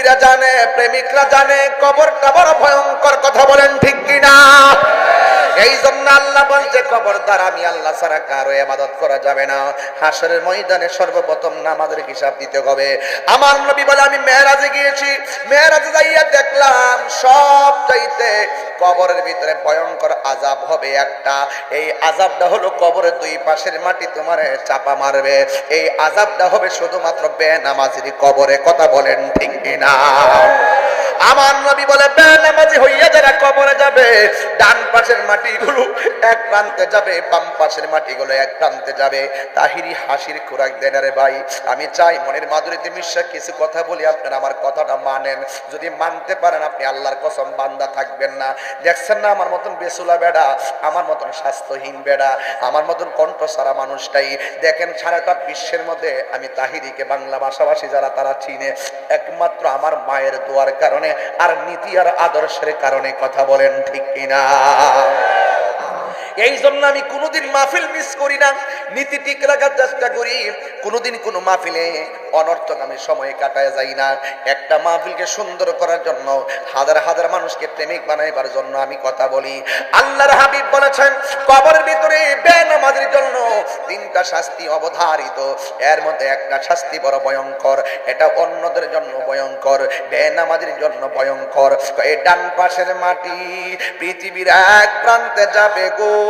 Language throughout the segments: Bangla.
মুরব্বীরা জানে প্রেমিকরা জানে কবরটা বড় ভয়ঙ্কর কথা বলেন ঠিক কিনা? এই জন্য আল্লাহ বলছে, খবরদার, আমি আল্লাহ ছাড়া কারও ইবাদত করা যাবে না। হাসরের ময়দানে সর্বপ্রথম নামাজের হিসাব দিতে হবে। আমার নবী বলে, আমি মেহরাজে গিয়েছি। মেহরাজে যাইয়া দেখলাম, সব চাইতে কবরের ভিতরে ভয়ঙ্কর আজাব হবে একটা। এই আজাবটা হলো কবরের দুই পাশের মাটি তোমার চাপা মারবে। এই আজাবটা হবে শুধুমাত্র বে বেনামাজির কবরে, কথা বলেন ঠিক কিনা? আমার নবী বলে, বেনামাজি হইয়া যারা কবরে যাবে, ডান পাশের মাটিগুলো এক প্রান্তে যাবে, বাম পাশের মাটিগুলো এক প্রান্তে যাবে। তাহিরি হাসির খোরাক দেন রে ভাই, আমি চাই মনের মাধুরীতে মিশা কিছু কথা বলি, আপনারা আমার কথাটা মানেন। যদি মানতে পারেন, আপনি আল্লাহর কসম, বান্দা থাকবেন না। দেখছেন না আমার মতন বেসুলা বেড়া, আমার মতন স্বাস্থ্যহীন বেড়া, আমার মতন কণ্ঠ সারা মানুষটাই। দেখেন সারাটা বিশ্বের মধ্যে আমি তাহিরিকে বাংলা ভাষাভাষী যারা, তারা চিনে। একমাত্র আমার মায়ের দোয়ার কারণে আর নীতি আর আদর্শের কারণে কথা বলেন ঠিক কিনা? এই জন্য আমি কোনোদিন মাহফিল মিস করি না। নীতি ঠিক রাখার চেষ্টা করি। কোনোদিন কোনো মাহফিলে অনর্থক আমি সময় কাটায় যাই না। একটা মাহফিলকে সুন্দর করার জন্য, হাজার হাজার মানুষকে প্রেমিক বানাইবার জন্য আমি কথা বলি। আল্লাহর হাবিব বলেছেন, কবরের ভিতরে বেনামাজের জন্য তিনটা শাস্তি অবধারিত। এর মধ্যে একটা শাস্তি বড় ভয়ঙ্কর, এটা অন্যদের জন্য ভয়ঙ্কর, বেনামাজের জন্য ভয়ঙ্কর। এই ডান পাশের মাটি পৃথিবীর এক প্রান্তে যাবে গো।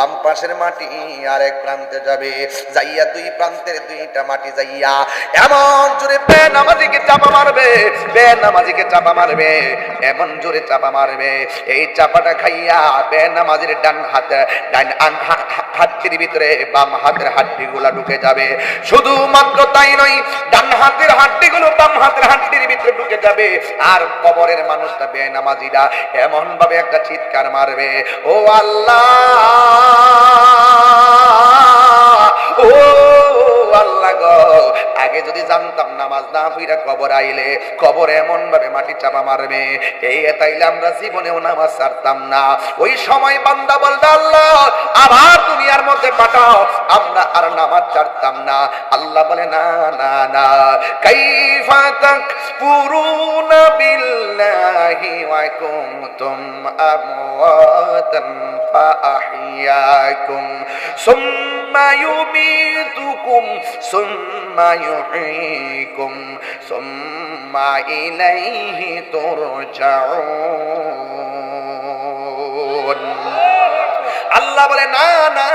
বাম পাশের মাটি আরেক প্রান্তে যাবে। যাইয়া দুই প্রান্তের দুইটা মাটি যাইয়া এমন জোরে বে নামাজিকে চাপা মারবে বে নামাজিকে চাপা মারবে, এমন জোরে চাপা মারবে। এই চাপাটা খাইয়া বে নামাজির ডান হাতে, ডান আন- হা- হা- হাতটির ভিতরে বাম হাতের হাড্ডি গুলা ঢুকে যাবে। শুধুমাত্র তাই নয়, ডান হাতের হাড্ডি গুলো বাম হাতের হাড্ডির ভিতরে ঢুকে যাবে। আর কবরের মানুষটা বে নামাজিরা এমন ভাবে একটা চিৎকার মারবে, ও আল্লাহ! হইরা কবর আইলে, কবর এমন ভাবে মাটি চাপা মারবে। এই তাইলে আমরা জীবনেও নামাজ ছাড়তাম না। ওই সময় বান্দা বলবে, আল্লাহ, আবার দুনিয়ার মধ্যে পাঠাও। আমরা আর নামাজ ছাড়তাম না। আল্লাহ বলে, না না না। কাইফা তাকফুরুনা বিল্লাহি ওয়া কুনতুম আমওয়াতান ফাআহইয়াকুম সুম্মা ইউমীতুকুম সুম্মা ইউহয়ীকুম সুম্মা ইলাইহি তুরজাউন আল্লাহ বলে না না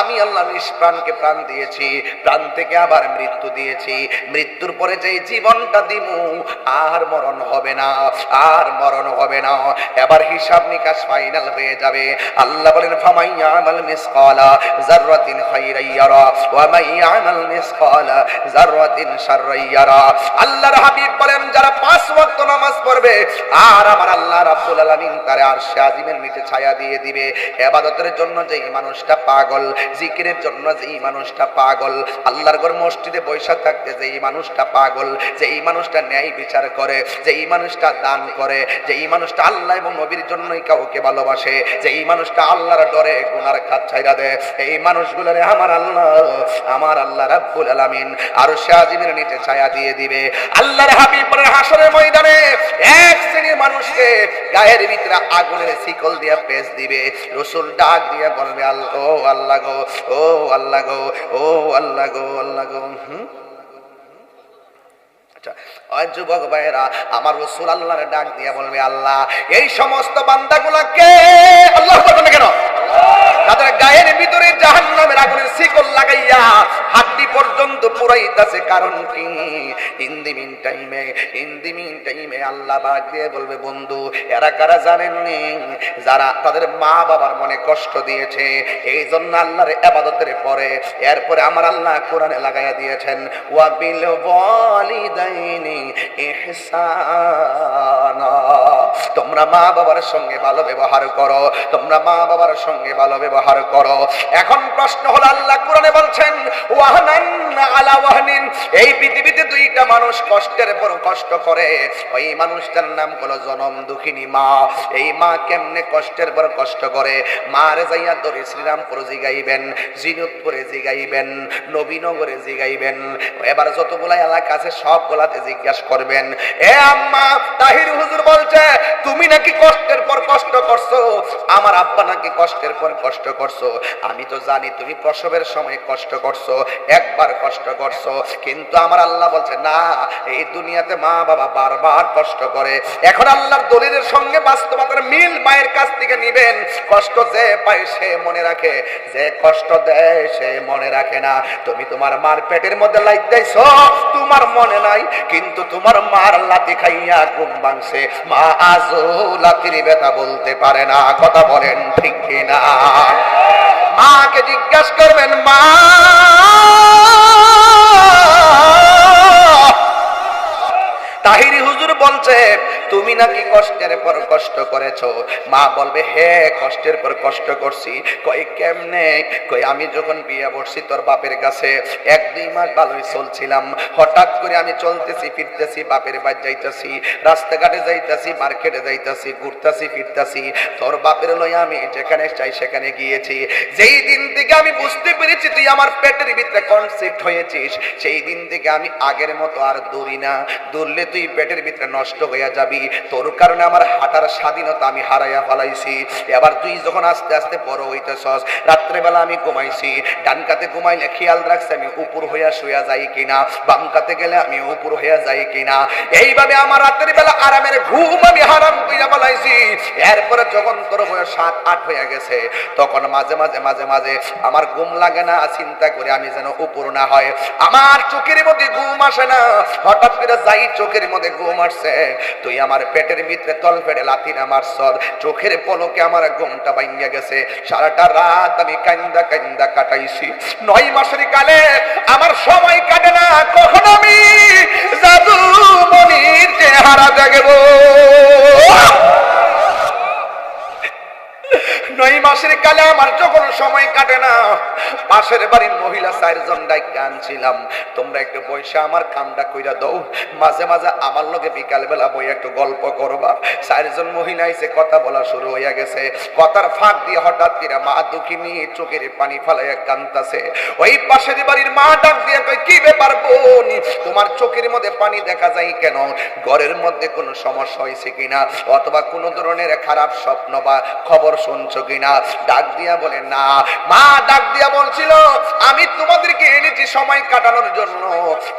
আমি আল্লাহ নিষ্প্রাণকে প্রাণ দিয়েছি, প্রাণ থেকে আবার মৃত্যু দিয়েছি। মৃত্যুর পরে যে জীবনটা দিমু, আর মরণ হবে না, আর মরণ হবে না। এবার হিসাব নিকাশ ফাইনাল হয়ে যাবে। আল্লাহ বলেন ফামাইয়া আমাল মিসকালা জাররাতিন খাইরাইয়ারা ওয়া মাইয়ামাল মিসকালা জাররাতিন শাররাইয়ারা আল্লাহর হাবিব বলেন, যারা পাঁচ ওয়াক্ত নামাজ পড়বে, আর আমার আল্লাহ রাব্বুল আলামিন তার আরশে আজিমের নিচে ছায়া দিয়ে দিবে। ইবাদতের জন্য যেই মানুষটা পাগল জিকিরের জন্য যেই মানুষটা পাগল, আল্লাহর ঘর মসজিদে বৈশা থাকতে যেই মানুষটা পাগল, যেই মানুষটা ন্যায় বিচার করে, যেই মানুষটা দান করে, যেই মানুষটা আল্লাহ এবং নবীর জন্যই কাউকে ভালোবাসে, যেই মানুষটা আল্লাহর ডরে গুনার খাত ছাইরা দেয়, এই মানুষগুলোরে আমার আল্লাহ আমার আল্লাহ রাব্বুল আলামিন। আর শাহিমের নিচে ছায়া দিয়ে দিবে। আল্লাহর হাবিব বলেন হাসরের ময়দানে এক শ্রেণির মানুষকে গায়ের ভিতরে আগুনের শিকল দিয়ে পেঁচ দিবে। রসুল ডাক দিয়ে বলবে আল্লাহ ও আল্লাহ গো ও আল্লাহ গো ও আল্লাহ গো আল্লাহ গো আচ্ছা, যুবক ভাইয়েরা আমার রসুল আল্লাহর ডাক দিয়ে বলবে আল্লাহ এই সমস্ত বান্দাগুলাকে আল্লাহ বলবে না কেন? তাদের গায়ের ভিতরে জাহান্নামের আগুনের শিকল লাগাইয়া হাড্ডি পর্যন্ত পুরাইতাছে। কারণ কি? ইন দি মিন টাইমে ইন দি মিন টাইমে আল্লাহ বাগ দিয়ে বলবে, বন্ধু, এরা কারা জানেননি? যারা তাদের মা বাবার মনে কষ্ট দিয়েছে, এই জন্য আল্লাহর আবাদতের পরে এরপরে আমার আল্লাহ কোরআনে লাগাইয়া দিয়েছেন, ওয়া বিল ওয়ালিদাইনি ইহসানা। তোমরা মা বাবার সঙ্গে ভালো ব্যবহার করো, তোমরা মা বাবার সঙ্গে ভালো ব্যবহার করো। এখন প্রশ্ন হলো, আল্লাহ কোরআনে বলছেন, ওয়াহনান আলা ওয়াহনিন। এই পৃথিবীতে দুইটা মানুষ কষ্টের পর কষ্ট করে, ওই মানুষটার নাম হলো জনম দুঃখিনী মা। এই মা কেমনে কষ্টের পর কষ্ট করে? মারে যাইয়া ধরে শ্রীরামপুর জিগাইবেন জিনুতপুরে জিগাইবেন, নবীনগরে জিগাইবেন। এবার যতগুলা এলাকা আছে, সবগুলাতে জিজ্ঞাসা করবেন, এ আম্মা, তাহির হুজুর বলছে তুমি নাকি কষ্টের পর কষ্ট করছ? আমার আব্বা নাকি কষ্টের পর কষ্ট করছ? আমি তো জানি তুমি প্রসবের সময় কষ্ট করছ, একবার কষ্ট করছ। কিন্তু আমার আল্লাহ বলছে, না, এই দুনিয়াতে মা বাবা বারবার কষ্ট করে। এখন আল্লাহর দলিলের সঙ্গে বাস্তবতার মিল মায়ের কাছ থেকে নিবেন। কষ্ট যে পায় সে মনে রাখে, যে কষ্ট দেয় সে মনে রাখে না। তুমি তোমার মার পেটের মধ্যে লাইট দেয়ছো, তোমার মনে নাই, কিন্তু তোমার মার লাতি খাইয়া ঘুম ভাঙছে। মা আজও ব্যথা বলতে পারে না কথা বলেন ঠিক কিনা? মাকে জিজ্ঞাস করবেন মা তাহিরি বলছে, তুমি নাকি কষ্টের পর কষ্ট করেছ? মা বলবে, হে, কষ্টের পর কষ্ট করছি। কই কেমনে? কই আমি যখন বিয়ে বসছি তোর বাপের কাছে, এক দুই মাস ভালোই চলছিলাম। হঠাৎ করে আমি চলতেছি, ফিরতেছি, বাপের বাড়ি যাইতেছি, রাস্তাঘাটে যাইতেছি, মার্কেটে যাইতেছি, ঘুরতেছি, ফিরতেছি। তোর বাপের লই আমি যেখানে চাই সেখানে গিয়েছি। যেই দিন থেকে আমি বুঝতে পেরেছি তুই আমার পেটের ভিতরে কনসেপ্ট হয়েছিস, সেই দিন থেকে আমি আগের মতো আর দৌড়ি না। দৌড়লে তুই পেটের ভিতরে নষ্ট হইয়া যাবি। তোর কারণে আমার হাঁটার স্বাধীনতা আমি হারাইয়া ফেলাইছি। এবার তুই যখন আস্তে আস্তে বড় হইতেছস, রাত্রেবেলা আমি ঘুমাইছি। ডান কাতে ঘুমাইলে খেয়াল রাখছি আমি উপর হইয়া শুয়া যাই কিনা, বাম কাতে গেলে আমি উপর হইয়া যাই কিনা। এইভাবে আমার রাতের বেলা আরামের ঘুম আমি হারাম কইরা ফেলাইছি। এরপরে যখন তোর বয়স সাত, আট হয়ে গেছে, তখন মাঝে মাঝে মাঝে মাঝে আমার ঘুম লাগে না, চিন্তা করে আমি যেন উপর না হয়। আমার চোখের মধ্যে ঘুম আসে না। হঠাৎ করে যাই চোখের মধ্যে, ঘুম আসছে তুই আমার পেটের ভিতরে তল ফেড়ে লাথি না মারছর চোখের পলকে আমার ঘুমটা ভাঙ্গা গেছে। সারাটা রাত আমি কান্দা কান্দা কাটাইছি। নয় মাসের কালে আমার সময় কাটে না, কখন আমি জাদু মনির চেহারা দেখব? নয় মাসের কালে আমার যখন সময় কাটে না, পাশের বাড়ির মহিলা চারজন ডাইকে আনছিলাম। তোমরা একটু বসে আমার কামটা কইরা দাও। মাঝে মাঝে আমার লগে বিকাল বেলা বই একটু গল্প করবা। চারজন মহিলা এসে কথা বলা শুরু হইয়া গেছে। কথার ফাঁক দিয়ে হঠাৎ করে মা দুঃখিনী চোখের পানি ফালাইয়া কান্তাছে ওই পাশের বাড়ির মা ডাক দিয়ে কই কি ব্যাপার বোন? তোমার চোখের মধ্যে পানি দেখা যায় কেন? ঘরের মধ্যে কোনো সমস্যা হয়েছে কিনা? অথবা কোনো ধরনের খারাপ স্বপ্ন বা খবর শুনছো কিনা ডাক দিয়া বলে, না, মা ডাক দিয়া বলছিল, আমি তোমাদেরকে এনেছি সময় কাটানোর জন্য।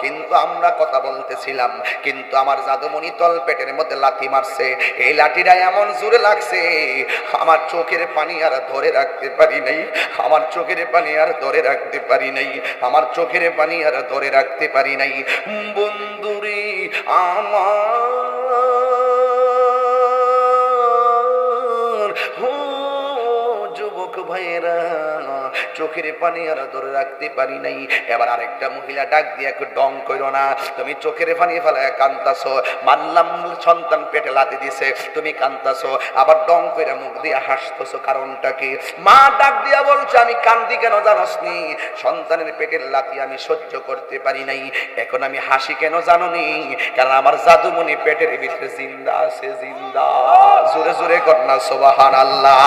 কিন্তু আমরা কথা বলতেছিলাম, কিন্তু আমার জাদুমণি তল পেটের মধ্যে লাথি মারছে। এই লাঠিটা এমন জোরে লাগছে, আমার চোখের পানি আর ধরে রাখতে পারি নাই, আমার চোখের পানি আর ধরে রাখতে পারি নাই, আমার চোখের পানি আর ধরে রাখতে পারি নাই। বন্ধুরে, আমার যুবক ভাইয়েরা চোখের পানি আর ধরে রাখতে পারি নাই। এবার আরেকটা মহিলা ডাক দিয়ে একটু ডং করো না, তুমি চোখের পানি ফেলায় কান্তাছো মানলাম সন্তান পেটে লাতি দিছে, তুমি কান্তাছো আবার ডং করে মুখ দিয়ে হাসতেছো কারণটা কি? মা ডাক দিয়া বলছে, আমি কান্দি কেন জানোস নি সন্তানের পেটের লাতি আমি সহ্য করতে পারি নাই। এখন আমি হাসি কেন জানো নি কারণ আমার জাদুমণি পেটের ভিতরে জিন্দা আছে, জিন্দা। জোরে জোরে কন্যা সোবাহান আল্লাহ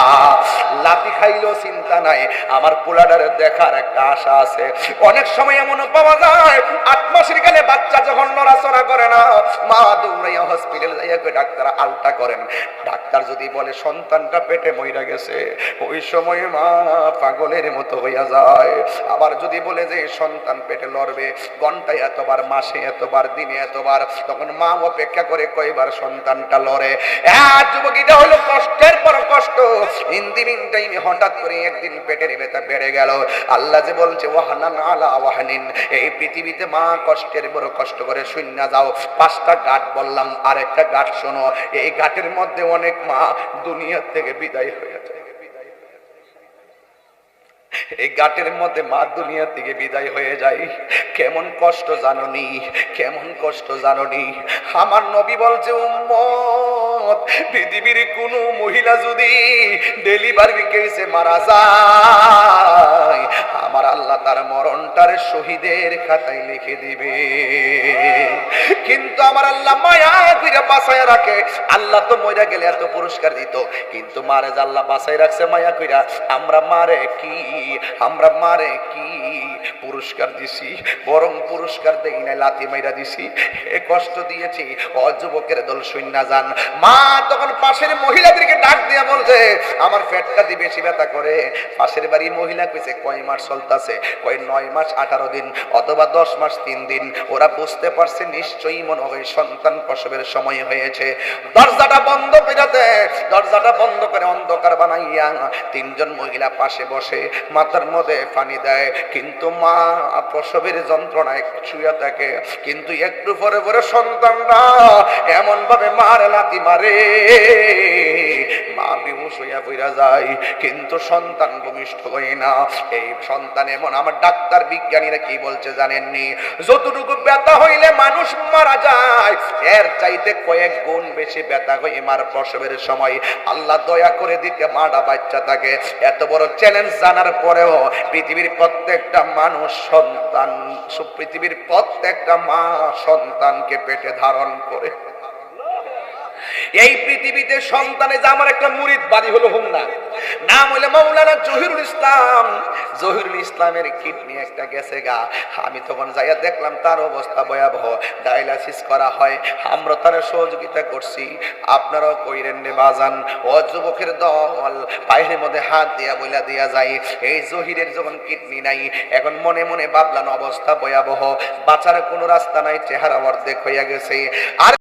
লাতি খাইলেও চিন্তা নাই। আমার পোলাডারে দেখার একটা আশা আছে। অনেক সময় এমন পাওয়া যায়, আট মাসের কালে বাচ্চা যখন নড়াচড়া করে না, মা দৌড়াইয়া হসপিটাল যাইয়া ডাক্তার আলটা করেন। ডাক্তার যদি বলে, সন্তানটা পেটে মইরা গেছে। ওই সময় মা পাগলের মতো হইয়া যায়। আবার যদি বলে যে, সন্তান পেটে লড়বে, ঘন্টায় এতবার, মাসে এতবার, দিনে এতবার। তখন মা অপেক্ষা করে কয়বার সন্তানটা লড়ে। এক যুবক, এটা হলো কষ্টের পর কষ্ট। ইন্দিমিন টাইমে হঠাৎ করে একদিন পেটের ব্যথা বেড়ে গেল। আল্লাহ যে বলছে, ওয়াহানান আলা ওয়াহানিন এই পৃথিবীতে মা কষ্টের বড় কষ্ট করে শূন্য যাও। পাঁচটা গাঠ বললাম আর একটা গাঠ শোনো, এই গাঠের মধ্যে অনেক মা দুনিয়ার থেকে বিদায় হয়ে যায়। এই গাটের মধ্যে মা দুনিয়া থেকে বিদায় হয়ে যায়। কেমন কষ্ট জাননি কেমন কষ্ট জাননি আমার নবী বলছে, উম্মত উম্মত পৃথিবীর কোন মহিলা যদি ডেলিভারি কেসে মারা যায়, আমার আল্লাহ তার মরণটার শহীদের খাতায় লিখে দিবে। কিন্তু আমার আল্লাহ মায়া কইরা বাসায় রাখে। আল্লাহ তো মইরা গেলে এত পুরস্কার দিত, কিন্তু মারে যে আল্লাহ বাসায় রাখছে মায়া কইরা, আমরা মারে কি? আমরা মারে কি? পুরস্কার দিছি, বরং পুরস্কার দেই না লাথি মাইরা দিছি। এ কষ্ট দিয়েছি অযুবকের দল শূন্য যান। মা তখন পাশের মহিলাদেরকে ডাক দিয়া বলছে, আমার পেটটা দিয়ে বেশি ব্যথা করে। পাশের বাড়ি মহিলা কইছে, কয় মাস চলতেছে? কয়, নয় মাস আঠারো দিন অথবা দশ মাস তিন দিন। ওরা বুঝতে পারছে, নিশ্চয়ই মনে হয় সন্তান প্রসবের সময় হয়েছে। দরজাটা বন্ধ করে দরজাটা বন্ধ করে অন্ধকার বানাইয়া তিনজন মহিলা পাশে বসে মাথার মধ্যে পানি দেয়। কিন্তু মা প্রসবের যন্ত্রণায় শুয়ে থাকে কিন্তু একটু পরে পরে সন্তানরা এমন ভাবে মারে লাতি মারে। মা বিমুষ হইয়া পইরা যায়, কিন্তু সন্তান ভূমিষ্ঠ হয় না। এই সন্তান এমন আমার ডাক্তার বিজ্ঞানীরা কি বলছে জানেননি? যতটুকু ব্যথা হইলে মানুষ মারা যায়, এর চাইতে কয়েক গুণ বেশি ব্যথা মার প্রসবের সময়। আল্লাহ দয়া করে মাটা বাচ্চা থাকে এত বড় চ্যালেঞ্জ জানার পরেও পৃথিবীর প্রত্যেকটা মানুষ সন্তান পৃথিবীর প্রত্যেকটা মা সন্তানকে পেটে ধারণ করে। এই পৃথিবীতে সন্তানে যে আমার একটা মুরিদ বাড়ি হলো হুম না। নাম হইলে মৌলানা জহিরুল ইসলাম। জহিরুল ইসলামের কিডনি একটা গেছে গা। আমি তখন যাইয়া দেখলাম তার অবস্থা ভয়াবহ। ডায়ালাসিস করা হয়। আমরা তার সহযোগিতা করছি। আপনারাও কইরেন নে বাজান। ও যুবকের দল, পায়ের মধ্যে হাত দিয়া বইলা দিয়া যায় এই জহিরের যখন কিডনি নাই, এখন মনে মনে ভাবলাম অবস্থা ভয়াবহ। বাঁচার কোনো রাস্তা নাই, চেহারা অর্ধেক হইয়া গেছে। আর